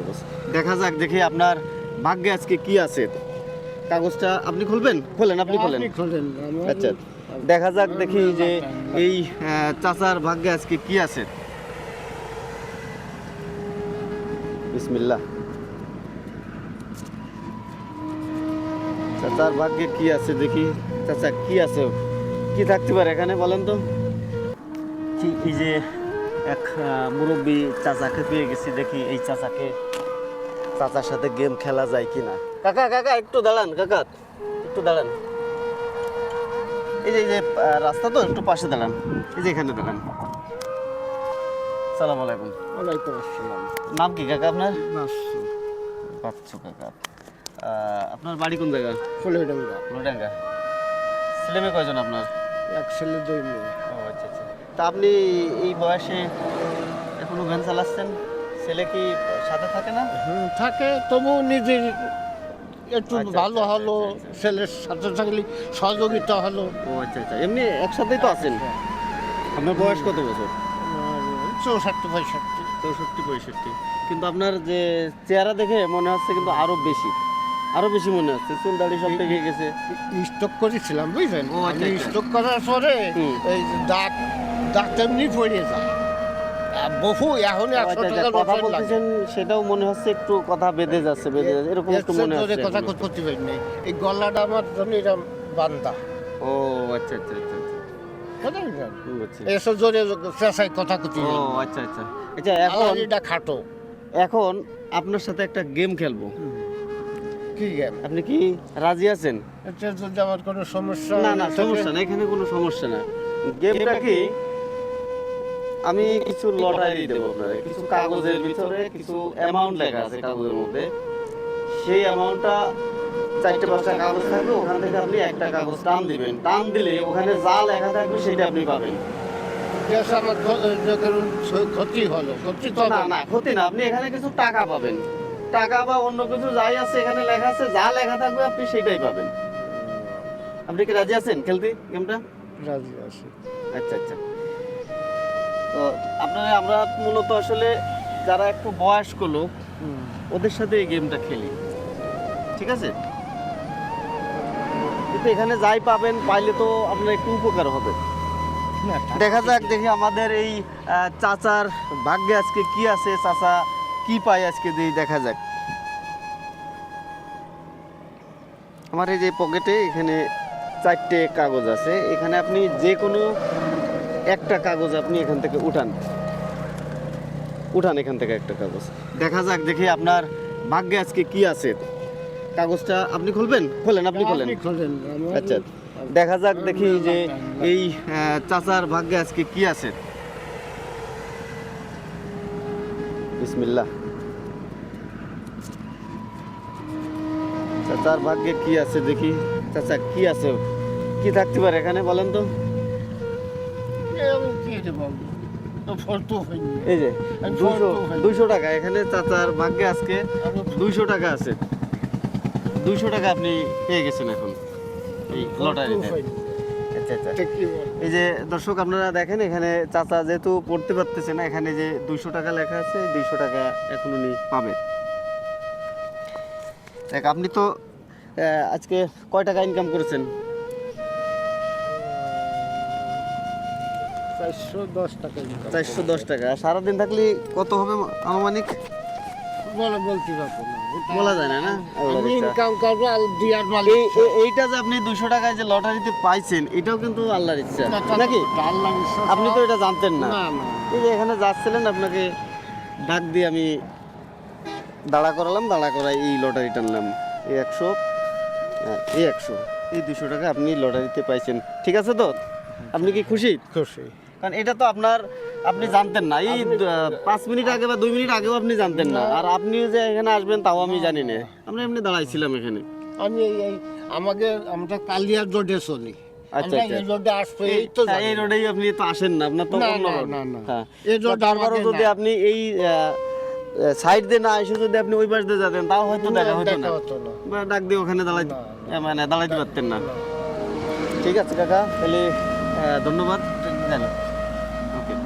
কাগজ। দেখা যাক দেখি আপনার ভাগ্যে আজকে কি আছে। কাগজটা আপনি খুলবেন? খোলেন আপনি খোলেন। আচ্ছা দেখা যাক দেখি যে এই চাচার ভাগ্যে আজকে কি আছে। বিসমিল্লাহ। চাচার ভাগ্যে কি আছে দেখি। চাচা কি আছে? কি থাকতে পারে এখানে বলেন তো। কি এই যে এক মুরব্বী চাচাকে পেয়ে গেছি দেখি এই চাচাকে চাচার সাথে গেম খেলা যায় কিনা। কাকা কাকা একটু দাঁড়ান কাকা একটু দাঁড়ান। এই যে যে রাস্তা তো একটু পাশে দাঁড়ান। এই যে এখানে দাঁড়ান। সালাম আলাইকুম। ওয়ালাইকুম আসসালাম। নাম কি কাকা আপনার? পাচ্ছ কাকা। আপনার বাড়ি কোন জায়গা? ফুলেডাঙ্গা লোডাঙ্গা ছেলে মেয়ে কয়জন আপনার? এক ছেলে দুই মেয়ে। ও আচ্ছা আচ্ছা। তা আপনি এই বয়সে এখনও ভ্যান চালাচ্ছেন ছেলে কি সাথে থাকে না থাকে তবু নিজের একটু আচ্ছা, ভালো আচ্ছা, হলো আচ্ছা, আচ্ছা। ছেলের সাথে থাকলে সহযোগিতা হলো ও আচ্ছা আচ্ছা এমনি একসাথেই তো আছেন আপনার বয়স কত বছর চৌষট্টি পঁয়ষট্টি চৌষট্টি পঁয়ষট্টি কিন্তু আপনার যে চেহারা দেখে মনে হচ্ছে কিন্তু আরও বেশি আরও বেশি মনে হচ্ছে চুল দাড়ি সব পেকে গেছে স্টক করেছিলাম বুঝলেন আচ্ছা, আচ্ছা। স্টক করার পরে। এই যে পড়ে যায় বহু এখন একশো আচ্ছা, কথা বলতেছেন সেটাও মনে হচ্ছে একটু কথা বেঁধে যাচ্ছে বেঁধে যাচ্ছে এরকম একটু মনে হচ্ছে কথা। করতে পারি নাই। এই গলাটা আমার জন্য বান্দা। ও আচ্ছা আচ্ছা আচ্ছা আচ্ছা। বুঝলেন না? বুঝছি। এসব জোরে চেঁচাই কথা করতে ও আচ্ছা আচ্ছা। আচ্ছা এখন এটা খাটো। এখন আপনার সাথে একটা গেম খেলব। কি গেম আপনি কি রাজি আছেন? এতে যদি আমার কোনো সমস্যা না না সমস্যা না এখানে কোনো সমস্যা না। গেমটা কি? আমি কিছু লটারি দেবো আপনাকে কিছু কাগজের ভিতরে কিছু অ্যামাউন্ট লেখা আছে কাগজের মধ্যে। সেই অ্যামাউন্টটা চারটে পাঁচটা কাগজ থাকবে ওখান থেকে আপনি একটা কাগজ টান দিবেন। টান দিলে ওখানে যা লেখা থাকবে সেটা আপনি পাবেন। ক্ষতি হলো। ক্ষতি তো না না ক্ষতি না। আপনি এখানে কিছু টাকা পাবেন। টাকা বা অন্য কিছু যাই আছে এখানে লেখা আছে যা লেখা থাকবে আপনি সেটাই পাবেন। আপনি কি রাজি আছেন খেলতে গেমটা? রাজি আছি। আচ্ছা আচ্ছা। তো আপনারা আমরা মূলত আসলে যারা একটু বয়স্ক লোক ওদের সাথে এই গেমটা খেলি। ঠিক আছে? কিন্তু এখানে যাই পাবেন পাইলে তো আপনার একটু উপকার হবে। দেখা যাক দেখি আমাদের এই চাচার ভাগ্যে আজকে কি আছে চাচা কি পায় আজকে দিয়ে দেখা যাক। আমার এই যে পকেটে এখানে চারটে কাগজ আছে। এখানে আপনি যে কোনো একটা কাগজ আপনি এখান থেকে উঠান। উঠান এখান থেকে একটা কাগজ। দেখা যাক দেখি আপনার ভাগ্যে আজকে কি আছে। কাগজটা আপনি খুলবেন? খোলেন আপনি খোলেন? আচ্ছা দেখা যাক দেখি যে এই চাচার ভাগ্যে আজকে কি আছে। বিসমিল্লাহ। চাচার ভাগ্যে কি আছে দেখি। চাচা কি আছে? কি থাকতে পারে এখানে বলেন তো? এই যে দুশো। দুইশো টাকা এখানে চাচার ভাগ্যে আজকে দুইশো টাকা আছে। দুইশো টাকা আপনি পেয়ে গেছেন এখন। এই লটারিতে। আচ্ছা আচ্ছা? এই যে দর্শক আপনারা দেখেন এখানে চাচা যেহেতু পড়তে পারতেছে না এখানে যে দুইশো টাকা লেখা আছে দুইশো টাকা এখন উনি পাবেন। দেখ আপনি তো আজকে কয় টাকা ইনকাম করেছেন? চারশো দশ টাকা চারশো দশ টাকা। সারাদিন থাকলে কত হবে আনুমানিক? বলে বলতে পারব না বলা যায় না না? আমি ইনকাম করব মালিক এই এই- এইটা যে আপনি দুশো টাকায় যে লটারিতে পাইছেন এটাও কিন্তু আল্লাহর ইচ্ছা। নাকি? ইচ্ছা আপনি তো এটা জানতেন না। এই যে এখানে যাচ্ছিলেন আপনাকে ডাক দিয়ে আমি দাঁড়া করালাম দাঁড়া করাই এই লটারি টানলাম এই একশো হ্যাঁ, এই একশো। এই দুশো টাকা আপনি লটারিতে পাইছেন। ঠিক আছে তো? আপনি কি খুশি? খুশি। কারণ এটা তো আপনার আপনি জানতেন না। এই পাঁচ মিনিট আগে বা দুই মিনিট আগেও আপনি জানতেন না। আর আপনি যে এখানে আসবেন তাও আমি জানি না। আমরা এমনি দাঁড়াইছিলাম এখানে। আমি এই আমাকে আমরা কালিয়ার রোডে চলি। আচ্ছা, আচ্ছা। এই হ্যাঁ, এই জানি। রোডেই আপনি তো আসেন না আপনার তো অন্য রোড। না, না। হ্যাঁ। তারপরও যদি আপনি এই সাইড দিয়ে না এসে যদি আপনি ওই পাশ দিয়ে যেতেন তাও হয়তো না, দেখা হতো। বা ডাক দিয়ে ওখানে দাঁড়াই মানে দাঁড়াইতে পারতেন না। ঠিক আছে কাকা তাহলে ধন্যবাদ। জানো